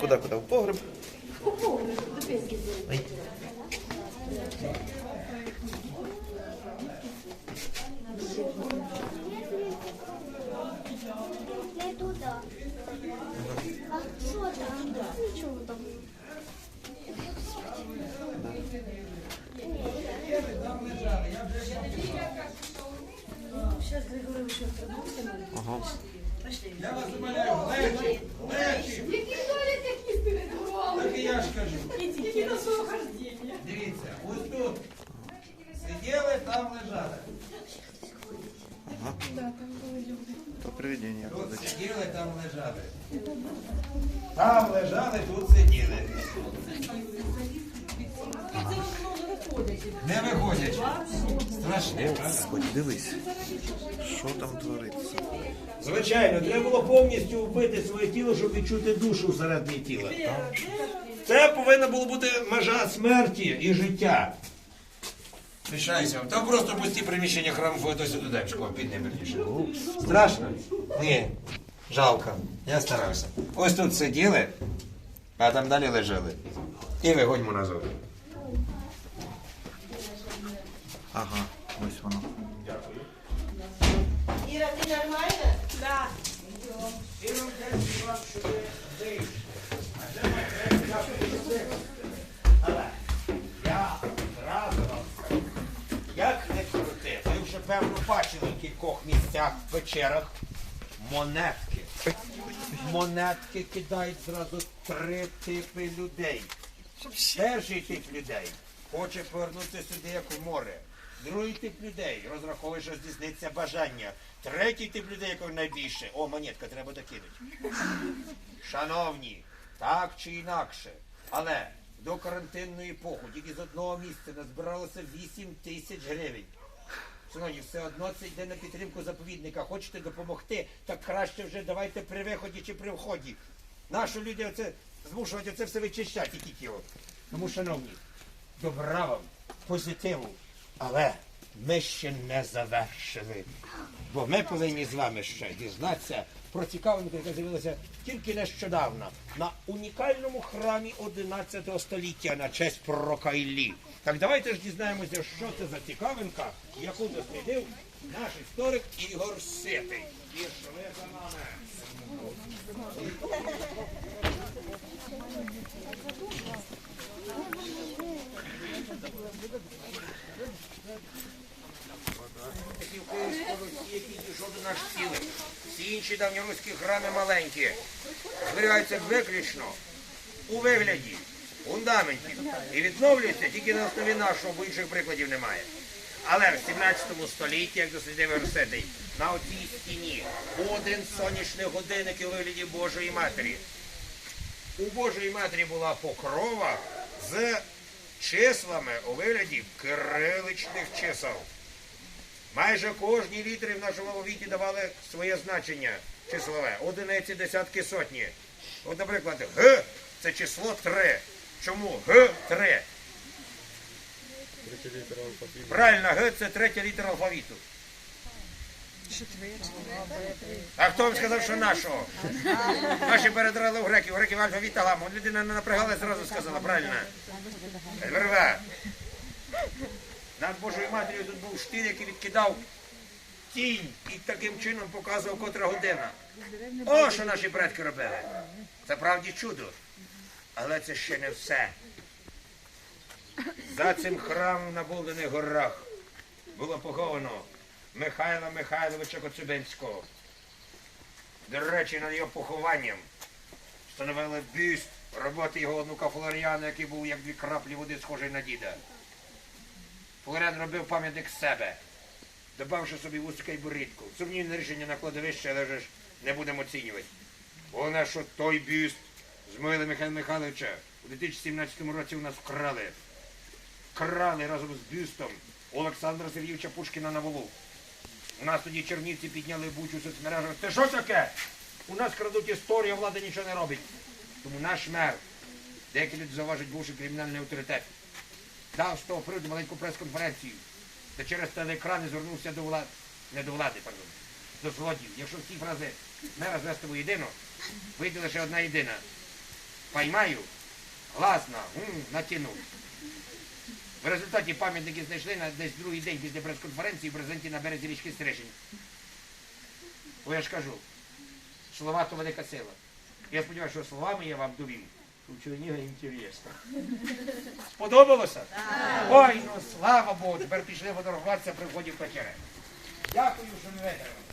Куди, куди? В погреб? Ай. Не туди. А що там? Нічого там. Ага. Я вас умоляю, легче, легче. Так і я ж кажу. Дивіться, ось тут сиділи, там лежали. То привидіння Тут сиділи, там лежали. Там лежали, тут Господи, дивись. Що там твориться? Звичайно, треба було повністю вбити своє тіло, щоб відчути душу всередині тіла. Це повинна була бути межа смерті і життя. Пишайся, там просто пусті приміщення храму Феодосі Дуденського, підне верніше. Страшно? Ні. Жалко. Я старався. Ось тут сиділи, а там далі лежали. І виходьмо назад. Ага, ось воно. Іра, ти нормальна? Да. Але я зразу вам скажу, як не крути, ви вже певно бачили в кількох місцях в печерах монетки. Монетки кидають зразу три типи людей. Перший тип людей хоче повернутися сюди, як в море. Другий тип людей розраховує, що здійсниться бажання. Третій тип людей, якого найбільше. О, монетка, треба докинути. Шановні, так чи інакше, але до карантинної епохи тільки з одного місця назбиралося 8 тисяч гривень. Шановні, все одно це йде на підтримку заповідника. Хочете допомогти, так краще вже давайте при виході чи при вході. Наші люди оце змушувати оце все вичищати тільки. Тому, шановні, добра вам, позитиву. Але ми ще не завершили. Бо ми повинні з вами ще дізнатися про цікавинку, яка з'явилася тільки нещодавно на унікальному храмі 11 століття на честь пророка Іллі. Так давайте ж дізнаємося, що це за цікавинка, яку дослідив наш історик Ігор Ситий. Пішли за нами. Такі в наших цілих. Всі інші давньоруські храми маленькі. Зберігаються виключно у вигляді фундаментів і відновлюються тільки на основі нашого, бо інших прикладів немає. Але в 17 столітті, як дослідив Версетий, на оцій стіні один сонячний годинник у вигляді Божої Матері. У Божої Матері була покрова з числами у вигляді кириличних чисел. Майже кожній літери в нашому віті давали своє значення числове. Одиниці, десятки, сотні. От, наприклад, Г це число 3. Чому Г 3? Правильно, Г це третя літера алфавіту. А хто вам сказав, що нашого? Наші передрали у греків, греків алфавіт та гамма. Людина не напрягала, зразу сказала, правильно. Верва. Над Божою матір'ю тут був штиль, який відкидав тінь і таким чином показував котра година. О, що наші предки робили. Це правді чудо. Але це ще не все. За цим храмом на Болдених горах було поховано Михайла Михайловича Коцюбинського. До речі, над його похованням встановили бюст роботи його онука Флоріана, який був як дві краплі води, схожий на діда. Флорян робив пам'ятник себе, добавивши собі вузька й бурідку. Сумнівне рішення на кладовище, але ж не будемо оцінювати. Головне, що той бюст з могили Михайла Михайловича у 2017 році у нас вкрали. Вкрали разом з бюстом Олександра Сергійовича Пушкіна на Волу. У нас тоді чернівці підняли бучу в соцмережах. Це що таке? У нас крадуть історію, влада нічого не робить. Тому наш мер, деякі люди заважать бувший кримінальний авторитет, дав з того приводу маленьку прес-конференцію, де через телеекрани звернувся до влад, Не до влади, пардон. До злодів. Якщо всі фрази мера звести воєдино, вийде лише одна єдина. Поймаю, гласно, м, натягнув. В результаті пам'ятники знайшли на десь другий день після прес-конференції в презенті на березі річки Стрижень. Бо я ж кажу, слова то велика сила. Я сподіваюся, що словами я вам довів. У Черніга інтересно. Сподобалося? Ой, ну слава Богу, тепер пішли фотографуватися при вході в печери. Дякую, що не витримали.